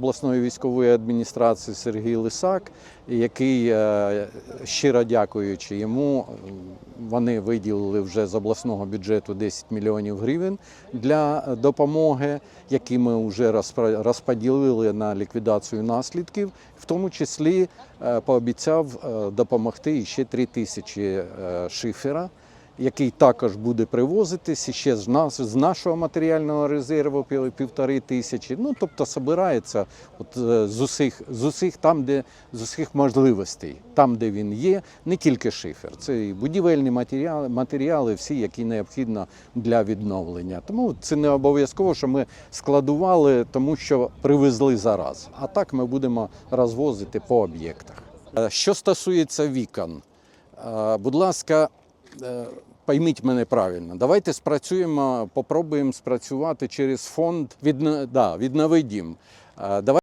обласної військової адміністрації Сергій Лисак, який, е, щиро дякуючи йому, вони виділили вже з обласного бюджету 10 мільйонів гривень для допомоги, які ми вже розподілили на ліквідацію наслідків, в тому числі е, пообіцяв е, допомогти ще 3 тисячі шифера який також буде привозитись ще з нас з нашого матеріального резерву півтори тисячі. Ну тобто збирається от е, з усіх з усіх там, де з усіх можливостей, там, де він є, не тільки шифер, це і будівельні матеріали, матеріали, всі, які необхідно для відновлення. Тому це не обов'язково, що ми складували, тому що привезли зараз. А так ми будемо розвозити по об'єктах. Е, Що стосується вікон, е, будь ласка. Пойміть мене правильно, давайте спрацюємо, попробуємо спрацювати через фонд від, да, віднови дім. Е,